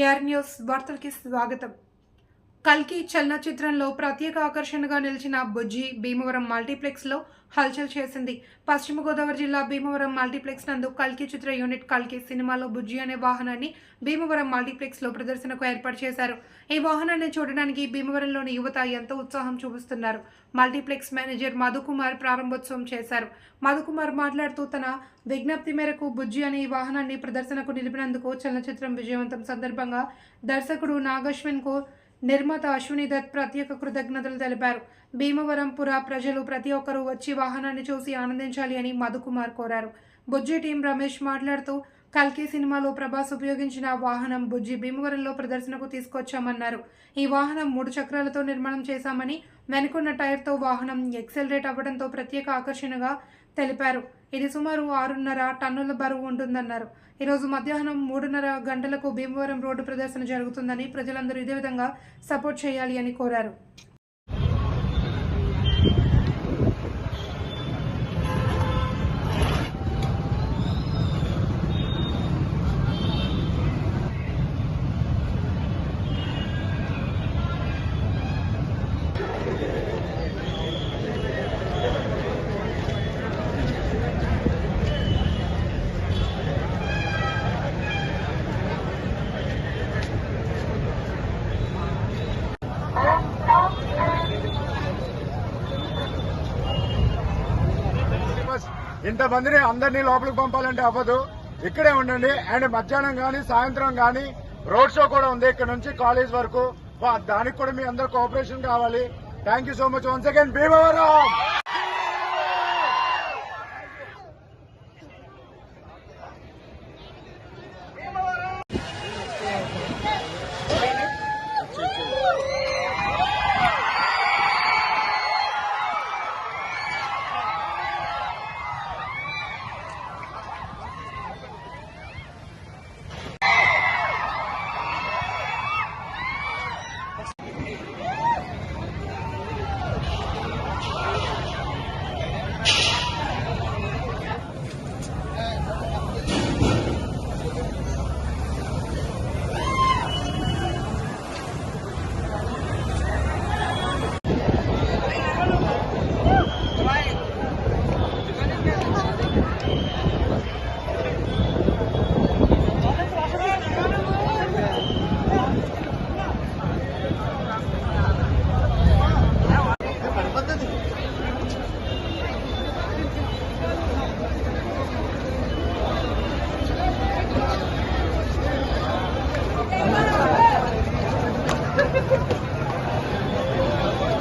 AR news వార్తలకి స్వాగతం. కల్కి చలనచిత్రంలో ప్రత్యేక ఆకర్షణగా నిలిచిన బుజ్జి భీమవరం మల్టీప్లెక్స్లో హల్చల్ చేసింది. పశ్చిమ గోదావరి జిల్లా భీమవరం మల్టీప్లెక్స్ నందు కల్కి చిత్ర యూనిట్ కల్కి సినిమాలో బుజ్జి అనే వాహనాన్ని భీమవరం మల్టీప్లెక్స్లో ప్రదర్శనకు ఏర్పాటు చేశారు. ఈ వాహనాన్ని చూడడానికి భీమవరంలోని యువత ఎంతో ఉత్సాహం చూపిస్తున్నారు? మల్టీప్లెక్స్ మేనేజర్ మధుకుమార్ ప్రారంభోత్సవం చేశారు. మధుకుమార్ మాట్లాడుతూ తన విజ్ఞప్తి మేరకు బుజ్జి అనే ఈ వాహనాన్ని ప్రదర్శనకు నిలిపినందుకు చలనచిత్రం విజయవంతం సందర్భంగా దర్శకుడు నాగశ్విన్కు నిర్మాత అశ్విని దత్ ప్రత్యేక కృతజ్ఞతలు తెలిపారు. భీమవరంపుర ప్రజలు ప్రతి ఒక్కరూ వచ్చి వాహనాన్ని చూసి ఆనందించాలి అని మధుకుమార్ కోరారు. బుజ్జి టీం రమేష్ మాట్లాడుతూ కల్కి సినిమాలో ప్రభాస్ ఉపయోగించిన వాహనం బుజ్జి భీమవరంలో ప్రదర్శనకు తీసుకొచ్చామన్నారు. ఈ వాహనం మూడు చక్రాలతో నిర్మాణం చేశామని వెనుకున్న టైర్తో వాహనం ఎక్సెలరేట్ అవ్వడంతో ప్రత్యేక ఆకర్షణగా తెలిపారు. ఇది సుమారు ఆరున్నర టన్నుల బరువు ఉంటుందన్నారు. ఈరోజు మధ్యాహ్నం మూడున్నర గంటలకు భీమవరం రోడ్డు ప్రదర్శన జరుగుతుందని ప్రజలందరూ ఇదే విధంగా సపోర్ట్ చేయాలి అని కోరారు. ఇంతమందిని అందరినీ లోపలికి పంపాలంటే అవ్వదు. ఇక్కడే ఉండండి. అండ్ మధ్యాహ్నం కానీ సాయంత్రం కానీ రోడ్ షో కూడా ఉంది ఇక్కడ నుంచి కాలేజ్ వరకు. దానికి కూడా మీ అందరు కోఆపరేషన్ కావాలి. Thank you so much once again Bhimavaram!